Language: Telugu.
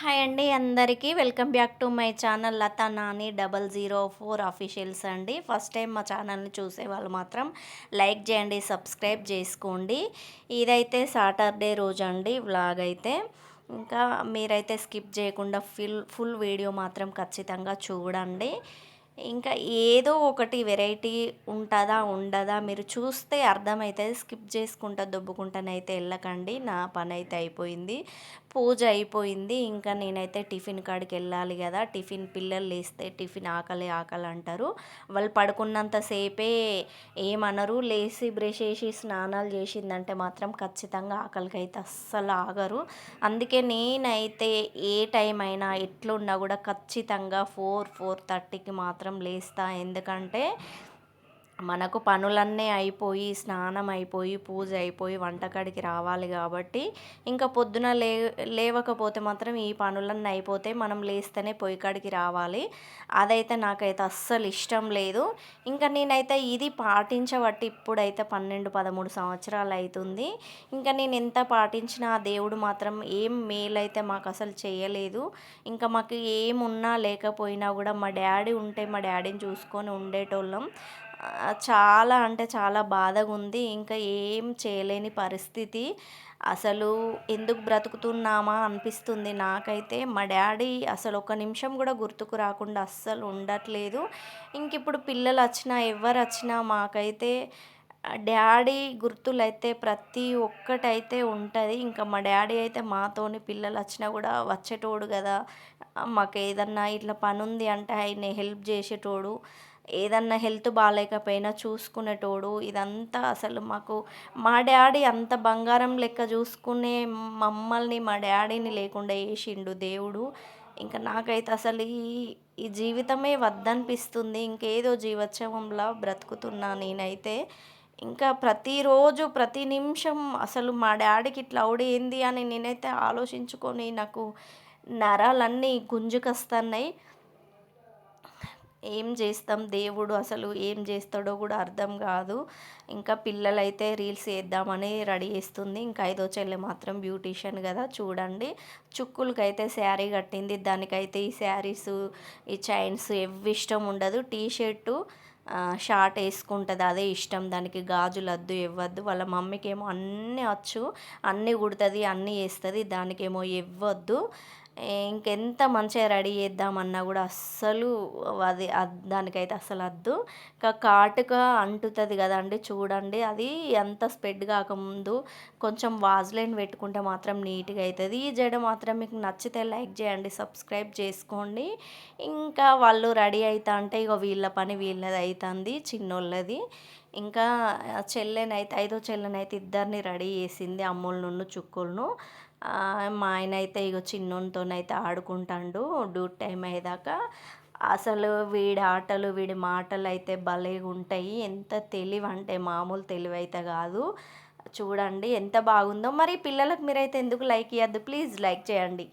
హాయ్ అండి అందరికీ. Welcome back to my channel Latha Nani double zero four officials అండి. ఫస్ట్ టైం మా ఛానల్ని చూసే వాళ్ళు మాత్రం లైక్ చేయండి సబ్స్క్రైబ్ చేసుకోండి. ఇదైతే సాటర్డే రోజు అండి వ్లాగ్ అయితే. ఇంకా మీరైతే స్కిప్ చేయకుండా ఫుల్ ఫుల్ వీడియో మాత్రం ఖచ్చితంగా చూడండి. ఇంకా ఏదో ఒకటి వెరైటీ ఉంటుందా ఉండదా మీరు చూస్తే అర్థమవుతుంది స్కిప్ చేసుకుంటా దొబ్బుకుంటానైతే వెళ్ళకండి. నా పని అయితే అయిపోయింది. పూజ అయిపోయింది. ఇంకా నేనైతే టిఫిన్ కాడికి వెళ్ళాలి కదా. టిఫిన్ పిల్లలు లేస్తే టిఫిన్ ఆకలి ఆకలి అంటారు. వాళ్ళు పడుకున్నంతసేపే ఏమనరు. లేచి బ్రష్ చేసి స్నానాలు చేసిందంటే మాత్రం ఖచ్చితంగా ఆకలికి అయితే అస్సలు ఆగరు. అందుకే నేనైతే ఏ టైం అయినా ఎట్లున్నా కూడా ఖచ్చితంగా ఫోర్ ఫోర్ థర్టీకి మాత్రం లేస్తా. ఎందుకంటే మనకు పనులన్నీ అయిపోయి స్నానం అయిపోయి పూజ అయిపోయి వంటకాడికి రావాలి కాబట్టి ఇంకా పొద్దున లే లేవకపోతే మాత్రం ఈ పనులన్నీ అయిపోతే మనం లేస్తేనే పొయ్యి కాడికి రావాలి. అదైతే నాకైతే అస్సలు ఇష్టం లేదు. ఇంకా నేనైతే ఇది పాటించబట్టి ఇప్పుడైతే పన్నెండు పదమూడు సంవత్సరాలు అవుతుంది ఇంకా నేను ఎంత పాటించినా ఆ దేవుడు మాత్రం ఏం మేలైతే మాకు అసలు చేయలేదు. ఇంకా మాకు ఏమున్నా లేకపోయినా కూడా మా డాడీ ఉంటే మా డాడీని చూసుకొని ఉండేటోళ్ళం. చాలా అంటే చాలా బాధగా ఉంది ఇంకా ఏం చేయలేని పరిస్థితి. అసలు ఎందుకు బ్రతుకుతున్నామా అనిపిస్తుంది నాకైతే. మా డాడీ అసలు ఒక నిమిషం కూడా గుర్తుకు రాకుండా అస్సలు ఉండట్లేదు. ఇంక ఇప్పుడు పిల్లలు వచ్చినా ఎవరు వచ్చినా మాకైతే డాడీ గుర్తులు అయితే ప్రతి ఒక్కటైతే ఉంటుంది. ఇంకా మా డాడీ అయితే మాతోని పిల్లలు వచ్చినా కూడా వచ్చేటోడు కదా మాకు ఏదన్నా ఇట్లా పని ఉంది అంటే ఆయన హెల్ప్ చేసేటోడు. ఏదన్నా హెల్త్ బాగాలేకపోయినా చూసుకునేటోడు. ఇదంతా అసలు మాకు మా డాడీ అంత బంగారం లెక్క చూసుకునే మమ్మల్ని మా డాడీని లేకుండా వేసిండు దేవుడు. ఇంకా నాకైతే అసలు ఈ ఈ జీవితమే వద్దనిపిస్తుంది. ఇంకేదో జీవోత్సవంలా బ్రతుకుతున్నా నేనైతే. ఇంకా ప్రతిరోజు ప్రతి నిమిషం అసలు మా డాడీకి ఇట్లా అవుడేంది అని నేనైతే ఆలోచించుకొని నాకు నరాలన్నీ గుంజుకొస్తున్నాయి. ఏం చేస్తాం దేవుడు అసలు ఏం చేస్తాడో కూడా అర్థం కాదు. ఇంకా పిల్లలైతే రీల్స్ వేద్దామని రెడీ చేస్తుంది. ఇంకా ఐదో చెల్లె మాత్రం బ్యూటీషియన్ కదా చూడండి. చుక్కులకైతే శారీ కట్టింది. దానికైతే ఈ శారీస్ ఈ చైన్స్ ఎవ్వి ఇష్టం ఉండదు. టీ షర్టు షార్ట్ వేసుకుంటుంది. అదే ఇష్టం. దానికి గాజులు వద్దు ఇవ్వద్దు. వాళ్ళ మమ్మీకి ఏమో అన్నీ వచ్చు. అన్నీ కుడుతుంది అన్నీ వేస్తుంది. దానికేమో ఇవ్వద్దు. ఇంకెంత మంచిగా రెడీ చేద్దామన్నా కూడా అస్సలు అది దానికైతే అస్సలు వద్దు ఇంకా కాటుగా అంటుతుంది కదండి చూడండి. అది ఎంత స్ప్రెడ్ కాకముందు కొంచెం వాజ్లైన్ పెట్టుకుంటే మాత్రం నీట్గా అవుతుంది ఈ జడ మాత్రం మీకు నచ్చితే లైక్ చేయండి సబ్స్క్రైబ్ చేసుకోండి. ఇంకా వాళ్ళు రెడీ అవుతా అంటే ఇక వీళ్ళ పని వీళ్ళది అవుతుంది చిన్నోళ్ళది. ఇంకా చెల్లెనైతే ఐదో చెల్లెనైతే ఇద్దరిని రెడీ చేసింది అమ్ముల చుక్కులను మా ఆయన అయితే ఇగో చిన్నోనితోనైతే ఆడుకుంటాడు డ్యూటీ టైం అయ్యేదాకా. అసలు వీడి ఆటలు వీడి మాటలు అయితే భలేగా ఉంటాయి ఎంత తెలివి అంటే మామూలు తెలివి అయితే కాదు. చూడండి ఎంత బాగుందో. మరి పిల్లలకు మీరైతే ఎందుకు లైక్ ఇవ్వద్దు ప్లీజ్ లైక్ చేయండి.